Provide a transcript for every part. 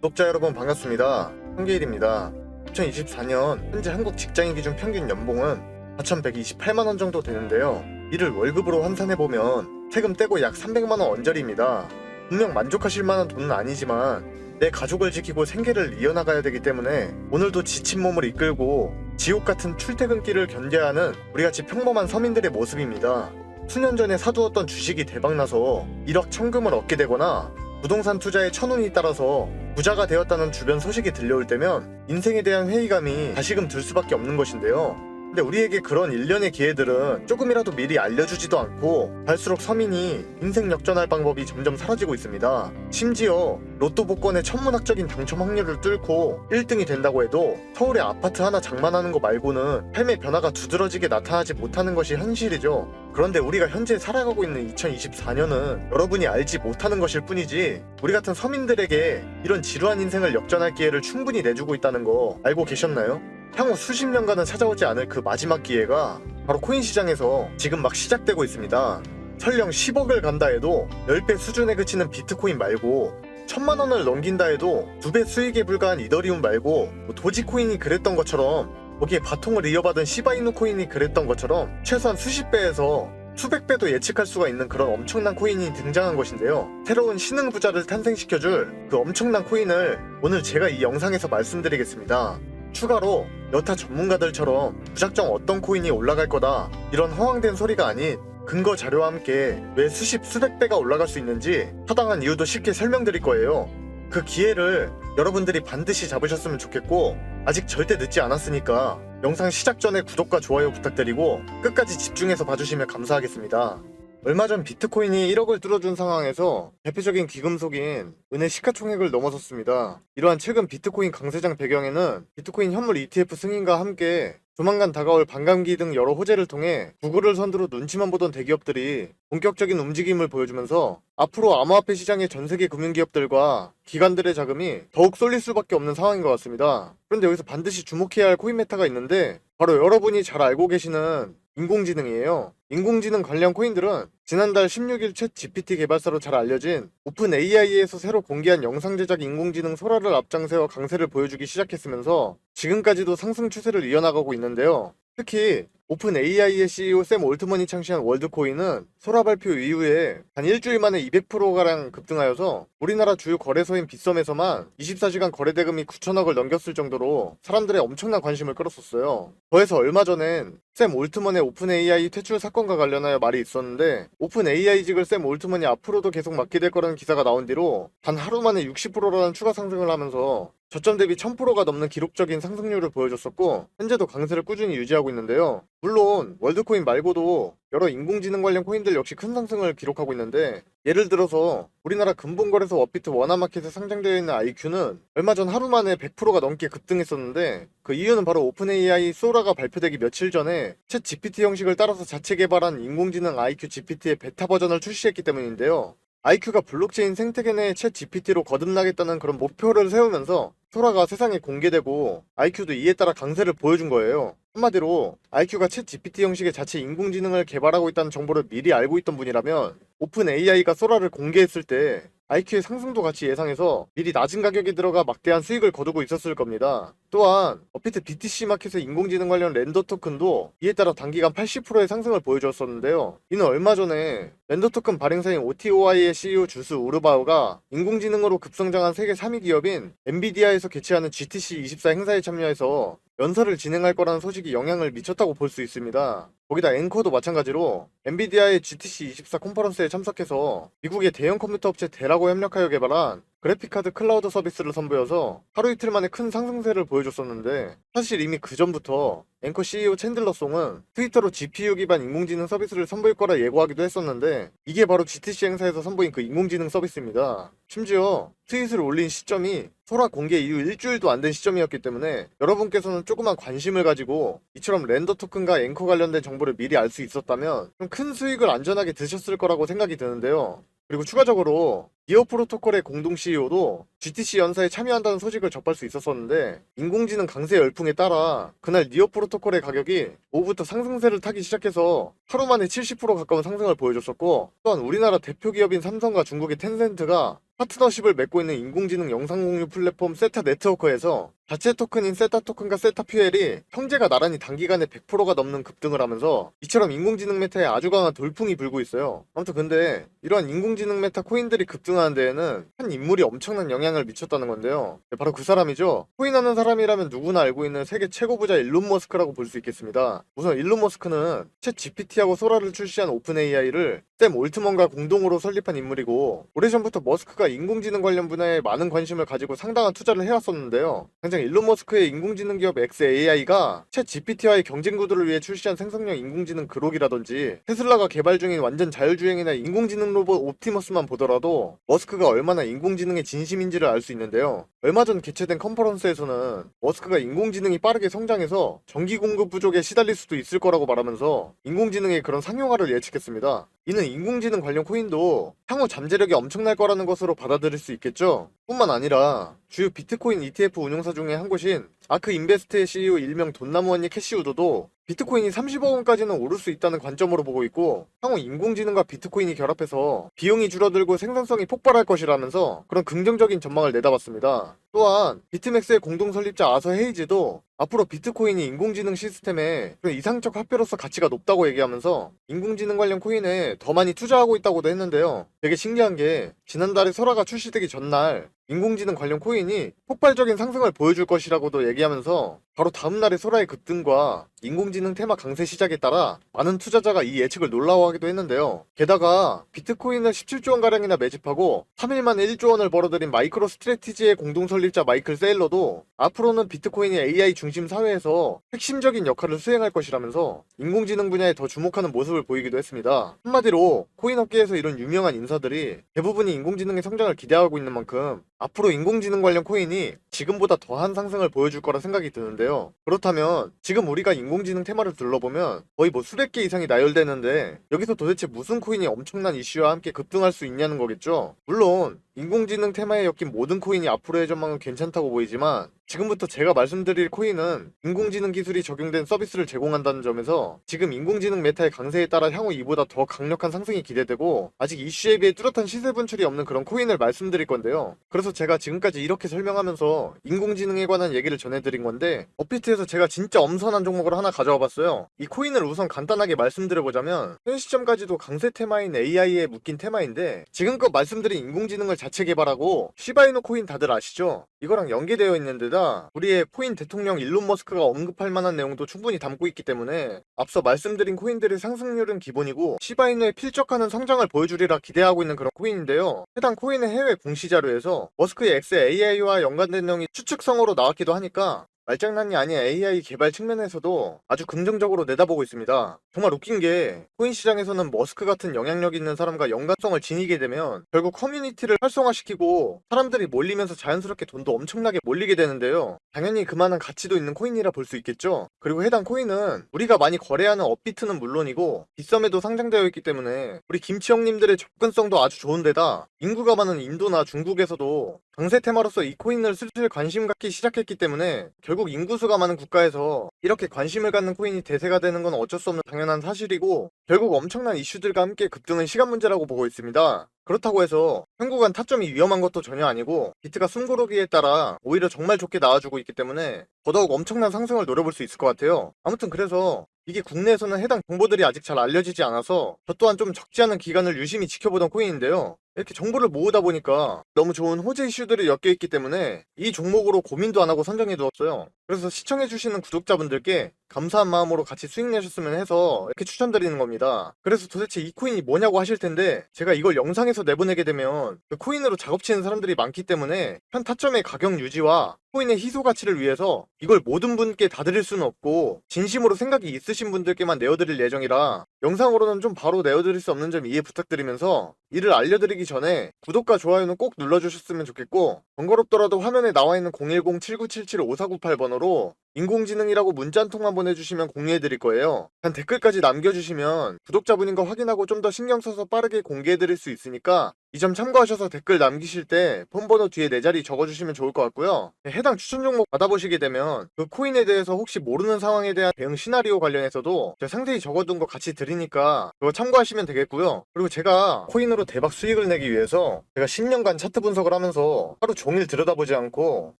구독자 여러분 반갑습니다. 한계일입니다. 2024년 현재 한국 직장인 기준 평균 연봉은 4,128만 원 정도 되는데요. 이를 월급으로 환산해 보면 세금 떼고 약 300만 원 언저리입니다. 분명 만족하실 만한 돈은 아니지만 내 가족을 지키고 생계를 이어나가야 되기 때문에 오늘도 지친 몸을 이끌고 지옥 같은 출퇴근길을 견뎌야 하는 우리같이 평범한 서민들의 모습입니다. 수년 전에 사두었던 주식이 대박나서 1억 천금을 얻게 되거나 부동산 투자에 천운이 따라서 부자가 되었다는 주변 소식이 들려올 때면 인생에 대한 회의감이 다시금 들 수밖에 없는 것인데요. 근데 우리에게 그런 일련의 기회들은 조금이라도 미리 알려주지도 않고 갈수록 서민이 인생 역전할 방법이 점점 사라지고 있습니다. 심지어 로또 복권의 천문학적인 당첨 확률을 뚫고 1등이 된다고 해도 서울의 아파트 하나 장만하는 거 말고는 삶의 변화가 두드러지게 나타나지 못하는 것이 현실이죠. 그런데 우리가 현재 살아가고 있는 2024년은 여러분이 알지 못하는 것일 뿐이지 우리 같은 서민들에게 이런 지루한 인생을 역전할 기회를 충분히 내주고 있다는 거 알고 계셨나요? 향후 수십 년간은 찾아오지 않을 그 마지막 기회가 바로 코인 시장에서 지금 막 시작되고 있습니다. 설령 10억을 간다 해도 10배 수준에 그치는 비트코인 말고 천만 원을 넘긴다 해도 두배 수익에 불과한 이더리움 말고 뭐 도지코인이 그랬던 것처럼 거기에 바통을 이어받은 시바이누 코인이 그랬던 것처럼 최소한 수십 배에서 수백 배도 예측할 수가 있는 그런 엄청난 코인이 등장한 것인데요. 새로운 신흥 부자를 탄생시켜줄 그 엄청난 코인을 오늘 제가 이 영상에서 말씀드리겠습니다. 추가로 여타 전문가들처럼 무작정 어떤 코인이 올라갈 거다 이런 허황된 소리가 아닌 근거 자료와 함께 왜 수십 수백 배가 올라갈 수 있는지 타당한 이유도 쉽게 설명드릴 거예요. 그 기회를 여러분들이 반드시 잡으셨으면 좋겠고 아직 절대 늦지 않았으니까 영상 시작 전에 구독과 좋아요 부탁드리고 끝까지 집중해서 봐주시면 감사하겠습니다. 얼마 전 비트코인이 1억을 뚫어준 상황에서 대표적인 귀금속인 은혜 시가총액을 넘어섰습니다. 이러한 최근 비트코인 강세장 배경에는 비트코인 현물 ETF 승인과 함께 조만간 다가올 반감기 등 여러 호재를 통해 구글을 선두로 눈치만 보던 대기업들이 본격적인 움직임을 보여주면서 앞으로 암호화폐 시장의 전 세계 금융기업들과 기관들의 자금이 더욱 쏠릴 수밖에 없는 상황인 것 같습니다. 그런데 여기서 반드시 주목해야 할 코인 메타가 있는데 바로 여러분이 잘 알고 계시는 인공지능이에요. 인공지능 관련 코인들은 지난달 16일 챗 GPT 개발사로 잘 알려진 오픈 AI에서 새로 공개한 영상 제작 인공지능 소라를 앞장세워 강세를 보여주기 시작했으면서 지금까지도 상승 추세를 이어나가고 있는데요. 특히 오픈 AI의 CEO 샘 올트먼이 창시한 월드코인은 소라 발표 이후에 단 일주일 만에 200%가량 급등하여서 우리나라 주요 거래소인 빗썸에서만 24시간 거래 대금이 9천억을 넘겼을 정도로 사람들의 엄청난 관심을 끌었었어요. 더해서 얼마 전엔 샘 올트먼의 오픈 AI 퇴출 사건과 관련하여 말이 있었는데 오픈 AI직을 샘 올트먼이 앞으로도 계속 맡게 될 거라는 기사가 나온 뒤로 단 하루 만에 60%라는 추가 상승을 하면서 저점 대비 1000%가 넘는 기록적인 상승률을 보여줬었고 현재도 강세를 꾸준히 유지하고 있는데요. 물론 월드코인 말고도 여러 인공지능 관련 코인들 역시 큰 상승을 기록하고 있는데 예를 들어서 우리나라 근본거래소 워비트 원화마켓에 상장되어 있는 IQ는 얼마 전 하루 만에 100%가 넘게 급등했었는데 그 이유는 바로 오픈 AI 소라가 발표되기 며칠 전에 챗 GPT 형식을 따라서 자체 개발한 인공지능 IQ GPT의 베타 버전을 출시했기 때문인데요. IQ가 블록체인 생태계 내의 챗 GPT로 거듭나겠다는 그런 목표를 세우면서 소라가 세상에 공개되고 IQ도 이에 따라 강세를 보여준 거예요. 한마디로 IQ가 챗 GPT 형식의 자체 인공지능을 개발하고 있다는 정보를 미리 알고 있던 분이라면 오픈 AI가 소라를 공개했을 때 IQ의 상승도 같이 예상해서 미리 낮은 가격에 들어가 막대한 수익을 거두고 있었을 겁니다. 또한 어피트 BTC 마켓의 인공지능 관련 렌더 토큰도 이에 따라 단기간 80%의 상승을 보여주었었는데요. 이는 얼마 전에 렌더 토큰 발행사인 OTOI의 CEO 주스 우르바우가 인공지능으로 급성장한 세계 3위 기업인 엔비디아에서 개최하는 GTC 24 행사에 참여해서 연설을 진행할 거라는 소식이 영향을 미쳤다고 볼 수 있습니다. 거기다 앵커도 마찬가지로 엔비디아의 GTC 24 컨퍼런스에 참석해서 미국의 대형 컴퓨터 업체 데라고 협력하여 개발한 그래픽카드 클라우드 서비스를 선보여서 하루 이틀 만에 큰 상승세를 보여줬었는데 사실 이미 그 전부터 앵커 CEO 챈들러 송은 트위터로 GPU 기반 인공지능 서비스를 선보일 거라 예고하기도 했었는데 이게 바로 GTC 행사에서 선보인 그 인공지능 서비스입니다. 심지어 트윗을 올린 시점이 소라 공개 이후 일주일도 안 된 시점이었기 때문에 여러분께서는 조그만 관심을 가지고 이처럼 렌더 토큰과 앵커 관련된 정보를 미리 알 수 있었다면 좀 큰 수익을 안전하게 드셨을 거라고 생각이 드는데요. 그리고 추가적으로 기어 프로토콜의 공동 CEO도 GTC 연사에 참여한다는 소식을 접할 수 있었었는데 인공지능 강세 열풍에 따라 그날 니어 프로토콜의 가격이 오후부터 상승세를 타기 시작해서 하루 만에 70% 가까운 상승을 보여줬었고 또한 우리나라 대표 기업인 삼성과 중국의 텐센트가 파트너십을 맺고 있는 인공지능 영상 공유 플랫폼 세타 네트워크에서 자체 토큰인 세타 토큰과 세타 퓨엘이 형제가 나란히 단기간에 100%가 넘는 급등을 하면서 이처럼 인공지능 메타에 아주 강한 돌풍이 불고 있어요. 아무튼 근데 이러한 인공지능 메타 코인들이 급등 하는 데에는 한 인물이 엄청난 영향을 미쳤다는 건데요. 네, 바로 그 사람이죠. 코인하는 사람이라면 누구나 알고 있는 세계 최고 부자 일론 머스크라고 볼 수 있겠습니다. 우선 일론 머스크는 챗 GPT하고 소라를 출시한 오픈 AI를 샘 올트먼과 공동으로 설립한 인물이고 오래전부터 머스크가 인공지능 관련 분야에 많은 관심을 가지고 상당한 투자를 해왔었는데요. 당장 일론 머스크의 인공지능 기업 XAI가 챗 GPT와의 경쟁 구도를 위해 출시한 생성형 인공지능 그록이라든지 테슬라가 개발 중인 완전 자율주행이나 인공지능 로봇 옵티머스만 보더라도 머스크가 얼마나 인공지능의 진심인지를 알 수 있는데요. 얼마 전 개최된 컨퍼런스에서는 머스크가 인공지능이 빠르게 성장해서 전기 공급 부족에 시달릴 수도 있을 거라고 말하면서 인공지능의 그런 상용화를 예측했습니다. 이는 인공지능 관련 코인도 향후 잠재력이 엄청날 거라는 것으로 받아들일 수 있겠죠. 뿐만 아니라 주요 비트코인 ETF 운용사 중에 한 곳인 아크 인베스트의 CEO 일명 돈나무 언니 캐시우드도 비트코인이 30억 원까지는 오를 수 있다는 관점으로 보고 있고 향후 인공지능과 비트코인이 결합해서 비용이 줄어들고 생산성이 폭발할 것이라면서 그런 긍정적인 전망을 내다봤습니다. 또한 비트맥스의 공동 설립자 아서 헤이즈도 앞으로 비트코인이 인공지능 시스템에 이상적 화폐로서 가치가 높다고 얘기하면서 인공지능 관련 코인에 더 많이 투자하고 있다고도 했는데요. 되게 신기한 게 지난달에 소라가 출시되기 전날 인공지능 관련 코인이 폭발적인 상승을 보여줄 것이라고도 얘기하면서 바로 다음날에 소라의 급등과 인공지능 테마 강세 시작에 따라 많은 투자자가 이 예측을 놀라워하기도 했는데요. 게다가 비트코인을 17조 원가량이나 매집하고 3일 만에 1조 원을 벌어들인 마이크로 스트레티지의 공동 설립자 마이클 세일러도 앞으로는 비트코인이 AI 중심 사회에서 핵심적인 역할을 수행할 것이라면서 인공지능 분야에 더 주목하는 모습을 보이기도 했습니다. 한마디로 코인 업계에서 이런 유명한 인사들이 대부분이 인공지능의 성장을 기대하고 있는 만큼 앞으로 인공지능 관련 코인이 지금보다 더한 상승을 보여줄 거라 생각이 드는데요. 그렇다면 지금 우리가 인공지능 테마를 둘러보면 거의 뭐 수백 개 이상이 나열되는데 여기서 도대체 무슨 코인이 엄청난 이슈와 함께 급등할 수 있냐는 거겠죠. 물론 인공지능 테마에 엮인 모든 코인이 앞으로의 전망은 괜찮다고 보이지만 지금부터 제가 말씀드릴 코인은 인공지능 기술이 적용된 서비스를 제공한다는 점에서 지금 인공지능 메타의 강세에 따라 향후 이보다 더 강력한 상승이 기대되고 아직 이슈에 비해 뚜렷한 시세 분출이 없는 그런 코인을 말씀드릴 건데요. 그래서 제가 지금까지 이렇게 설명하면서 인공지능에 관한 얘기를 전해드린 건데 업비트에서 제가 진짜 엄선한 종목을 하나 가져와 봤어요. 이 코인을 우선 간단하게 말씀드려보자면 현 시점까지도 강세 테마인 AI에 묶인 테마인데 지금껏 말씀드린 인공지능을 자체 개발하고 시바이노 코인 다들 아시죠? 이거랑 연계되어 있는 데다 우리의 코인 대통령 일론 머스크가 언급할 만한 내용도 충분히 담고 있기 때문에 앞서 말씀드린 코인들의 상승률은 기본이고 시바이노의 필적하는 성장을 보여주리라 기대하고 있는 그런 코인인데요. 해당 코인의 해외 공시 자료에서 머스크의 XAI와 연관된 내용이 추측성으로 나왔기도 하니까 말장난이 아닌 AI 개발 측면에서도 아주 긍정적으로 내다보고 있습니다. 정말 웃긴 게 코인 시장에서는 머스크 같은 영향력 있는 사람과 연관성을 지니게 되면 결국 커뮤니티를 활성화시키고 사람들이 몰리면서 자연스럽게 돈도 엄청나게 몰리게 되는데요. 당연히 그만한 가치도 있는 코인이라 볼 수 있겠죠. 그리고 해당 코인은 우리가 많이 거래하는 업비트는 물론이고 빗썸에도 상장되어 있기 때문에 우리 김치 형님들의 접근성도 아주 좋은데다 인구가 많은 인도나 중국에서도 강세 테마로서 이 코인을 슬슬 관심 갖기 시작했기 때문에 결국 인구수가 많은 국가에서 이렇게 관심을 갖는 코인이 대세가 되는 건 어쩔 수 없는 당연한 사실이고 결국 엄청난 이슈들과 함께 급등은 시간 문제라고 보고 있습니다. 그렇다고 해서 한국은 타점이 위험한 것도 전혀 아니고 비트가 숨고르기에 따라 오히려 정말 좋게 나와주고 있기 때문에 더더욱 엄청난 상승을 노려볼 수 있을 것 같아요. 아무튼 그래서 이게 국내에서는 해당 정보들이 아직 잘 알려지지 않아서 저 또한 좀 적지 않은 기간을 유심히 지켜보던 코인인데요. 이렇게 정보를 모으다 보니까 너무 좋은 호재 이슈들이 엮여 있기 때문에 이 종목으로 고민도 안 하고 선정해 두었어요. 그래서 시청해 주시는 구독자분들께 감사한 마음으로 같이 수익 내셨으면 해서 이렇게 추천드리는 겁니다. 그래서 도대체 이 코인이 뭐냐고 하실 텐데 제가 이걸 영상에서 내보내게 되면 그 코인으로 작업치는 사람들이 많기 때문에 현 타점의 가격 유지와 코인의 희소 가치를 위해서 이걸 모든 분께 다 드릴 수는 없고 진심으로 생각이 있으신 분들께만 내어드릴 예정이라 영상으로는 좀 바로 내어드릴 수 없는 점 이해 부탁드리면서 이를 알려드리기 전에 구독과 좋아요는 꼭 눌러주셨으면 좋겠고 번거롭더라도 화면에 나와 있는 010-7977-5498번호로 인공지능이라고 문자 한 통만 보내주시면 공유해드릴 거예요. 단 댓글까지 남겨주시면 구독자분인 거 확인하고 좀 더 신경 써서 빠르게 공개해드릴 수 있으니까 이 점 참고하셔서 댓글 남기실 때 폰번호 뒤에 네 자리 적어주시면 좋을 것 같고요. 해당 추천 종목 받아보시게 되면 그 코인에 대해서 혹시 모르는 상황에 대한 대응 시나리오 관련해서도 제가 상세히 적어둔 거 같이 드리니까 그거 참고하시면 되겠고요. 그리고 제가 코인으로 대박 수익을 내기 위해서 제가 10년간 차트 분석을 하면서 하루 종일 들여다보지 않고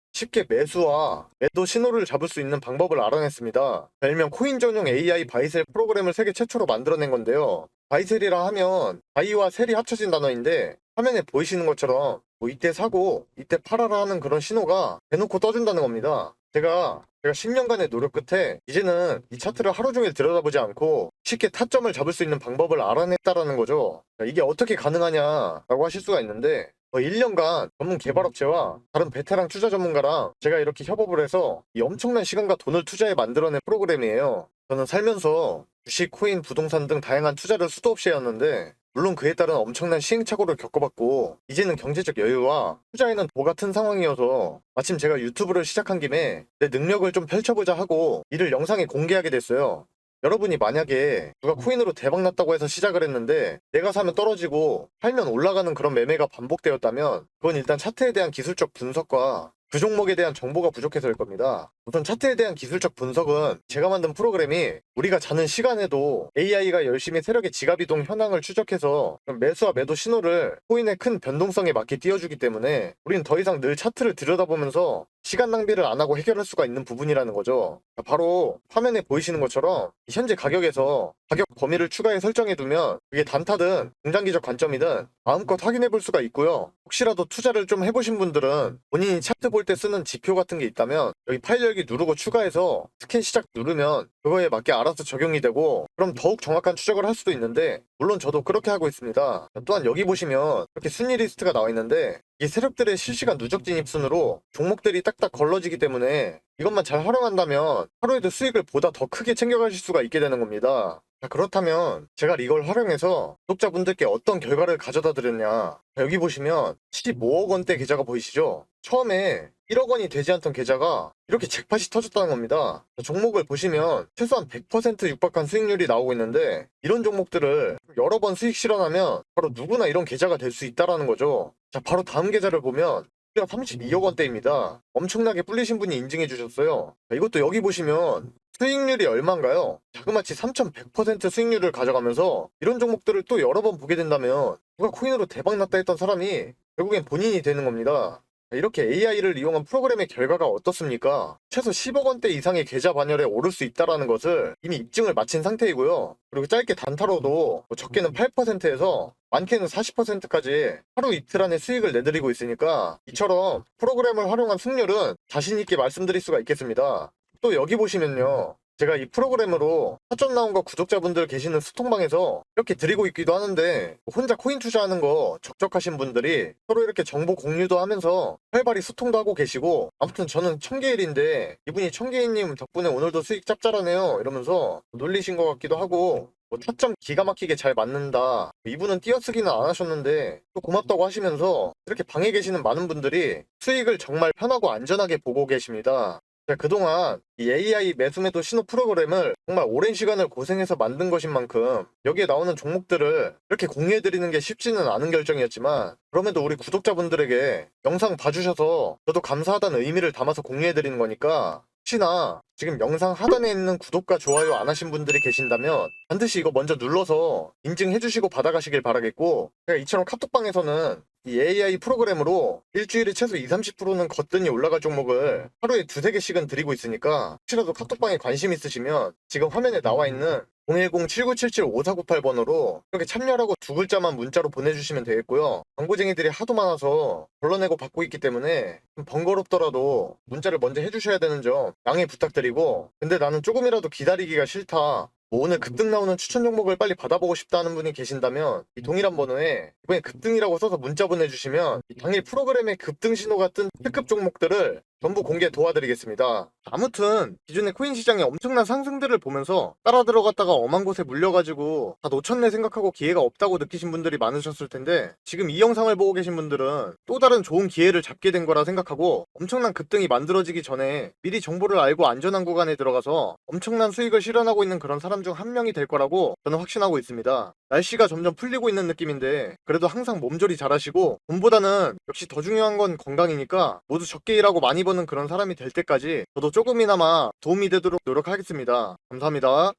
쉽게 매수와 매도 신호를 잡을 수 있는 방법을 알아냈습니다. 별명 코인 전용 AI 바이셀 프로그램을 세계 최초로 만들어낸 건데요. 바이셀이라 하면 바이와 셀이 합쳐진 단어인데 화면에 보이시는 것처럼 뭐 이때 사고 이때 팔아라 하는 그런 신호가 대놓고 떠준다는 겁니다. 제가 제가 10년간의 노력 끝에 이제는 이 차트를 하루 종일 들여다보지 않고 쉽게 타점을 잡을 수 있는 방법을 알아냈다라는 거죠. 자, 이게 어떻게 가능하냐라고 하실 수가 있는데 어, 1년간 전문 개발업체와 다른 베테랑 투자 전문가랑 제가 이렇게 협업을 해서 이 엄청난 시간과 돈을 투자해 만들어낸 프로그램이에요. 저는 살면서 주식, 코인, 부동산 등 다양한 투자를 수도 없이 해왔는데 물론 그에 따른 엄청난 시행착오를 겪어봤고 이제는 경제적 여유와 투자에는 도 같은 상황이어서 마침 제가 유튜브를 시작한 김에 내 능력을 좀 펼쳐보자 하고 이를 영상에 공개하게 됐어요. 여러분이 만약에 누가 코인으로 대박 났다고 해서 시작을 했는데 내가 사면 떨어지고 팔면 올라가는 그런 매매가 반복되었다면 그건 일단 차트에 대한 기술적 분석과 그 종목에 대한 정보가 부족해서일 겁니다. 우선 차트에 대한 기술적 분석은 제가 만든 프로그램이 우리가 자는 시간에도 AI가 열심히 세력의 지갑 이동 현황을 추적해서 매수와 매도 신호를 코인의 큰 변동성에 맞게 띄워주기 때문에 우리는 더 이상 늘 차트를 들여다보면서 시간 낭비를 안 하고 해결할 수가 있는 부분이라는 거죠. 바로 화면에 보이시는 것처럼 현재 가격에서 가격 범위를 추가해 설정해 두면 그게 단타든 중장기적 관점이든 마음껏 확인해 볼 수가 있고요. 혹시라도 투자를 좀 해보신 분들은 본인이 차트 볼 때 쓰는 지표 같은 게 있다면 여기 파일 열기 누르고 추가해서 스캔 시작 누르면 그거에 맞게 알아서 적용이 되고 그럼 더욱 정확한 추적을 할 수도 있는데 물론 저도 그렇게 하고 있습니다. 또한 여기 보시면 이렇게 순위 리스트가 나와 있는데 이 세력들의 실시간 누적 진입 순으로 종목들이 딱딱 걸러지기 때문에 이것만 잘 활용한다면 하루에도 수익을 보다 더 크게 챙겨가실 수가 있게 되는 겁니다. 자, 그렇다면 제가 이걸 활용해서 구독자분들께 어떤 결과를 가져다 드렸냐. 자, 여기 보시면 15억 원대 계좌가 보이시죠? 처음에 1억 원이 되지 않던 계좌가 이렇게 잭팟이 터졌다는 겁니다. 자, 종목을 보시면 최소한 100% 육박한 수익률이 나오고 있는데 이런 종목들을 여러 번 수익 실현하면 바로 누구나 이런 계좌가 될 수 있다라는 거죠. 자, 바로 다음 계좌를 보면 수익 32억 원대입니다. 엄청나게 불리신 분이 인증해 주셨어요. 자, 이것도 여기 보시면 수익률이 얼마인가요? 자그마치 3,100% 수익률을 가져가면서 이런 종목들을 또 여러 번 보게 된다면 누가 코인으로 대박 났다 했던 사람이 결국엔 본인이 되는 겁니다. 이렇게 AI를 이용한 프로그램의 결과가 어떻습니까? 최소 10억 원대 이상의 계좌 반열에 오를 수 있다는 것을 이미 입증을 마친 상태이고요. 그리고 짧게 단타로도 뭐 적게는 8%에서 많게는 40%까지 하루 이틀 안에 수익을 내드리고 있으니까 이처럼 프로그램을 활용한 승률은 자신있게 말씀드릴 수가 있겠습니다. 또 여기 보시면요. 제가 이 프로그램으로 사전 나온 거 구독자분들 계시는 스톡방에서 이렇게 드리고 있기도 하는데 혼자 코인 투자하는 거 적적하신 분들이 서로 이렇게 정보 공유도 하면서 활발히 소통도 하고 계시고 아무튼 저는 청개일인데 이분이 청개일님 덕분에 오늘도 수익 짭짤하네요 이러면서 놀리신 것 같기도 하고 뭐 타점 기가 막히게 잘 맞는다. 이분은 띄어쓰기는 안 하셨는데 또 고맙다고 하시면서 이렇게 방에 계시는 많은 분들이 수익을 정말 편하고 안전하게 보고 계십니다. 그동안 이 AI 매수매도 신호 프로그램을 정말 오랜 시간을 고생해서 만든 것인 만큼 여기에 나오는 종목들을 이렇게 공유해드리는 게 쉽지는 않은 결정이었지만 그럼에도 우리 구독자분들에게 영상 봐주셔서 저도 감사하다는 의미를 담아서 공유해드리는 거니까 혹시나 지금 영상 하단에 있는 구독과 좋아요 안 하신 분들이 계신다면 반드시 이거 먼저 눌러서 인증해 주시고 받아가시길 바라겠고 제가 이처럼 카톡방에서는 이 AI 프로그램으로 일주일에 최소 20, 30%는 거뜬히 올라갈 종목을 하루에 두세 개씩은 드리고 있으니까 혹시라도 카톡방에 관심 있으시면 지금 화면에 나와 있는 010-7977-5498번으로 이렇게 참여라고 두 글자만 문자로 보내주시면 되겠고요. 광고쟁이들이 하도 많아서 걸러내고 받고 있기 때문에 좀 번거롭더라도 문자를 먼저 해주셔야 되는 점 양해 부탁드리고 근데 나는 조금이라도 기다리기가 싫다. 뭐 오늘 급등 나오는 추천 종목을 빨리 받아보고 싶다는 분이 계신다면 이 동일한 번호에 이번에 급등이라고 써서 문자 보내주시면 이 당일 프로그램에 급등 신호가 뜬 특급 종목들을 전부 공개 도와드리겠습니다. 아무튼 기존의 코인 시장의 엄청난 상승들을 보면서 따라 들어갔다가 엄한 곳에 물려가지고 다 놓쳤네 생각하고 기회가 없다고 느끼신 분들이 많으셨을 텐데 지금 이 영상을 보고 계신 분들은 또 다른 좋은 기회를 잡게 된 거라 생각하고 엄청난 급등이 만들어지기 전에 미리 정보를 알고 안전한 구간에 들어가서 엄청난 수익을 실현하고 있는 그런 사람 중 한 명이 될 거라고 저는 확신하고 있습니다. 날씨가 점점 풀리고 있는 느낌인데 그래도 항상 몸조리 잘하시고 돈보다는 역시 더 중요한 건 건강이니까 모두 적게 일하고 많이 버는 그런 사람이 될 때까지 저도 조금이나마 도움이 되도록 노력하겠습니다. 감사합니다.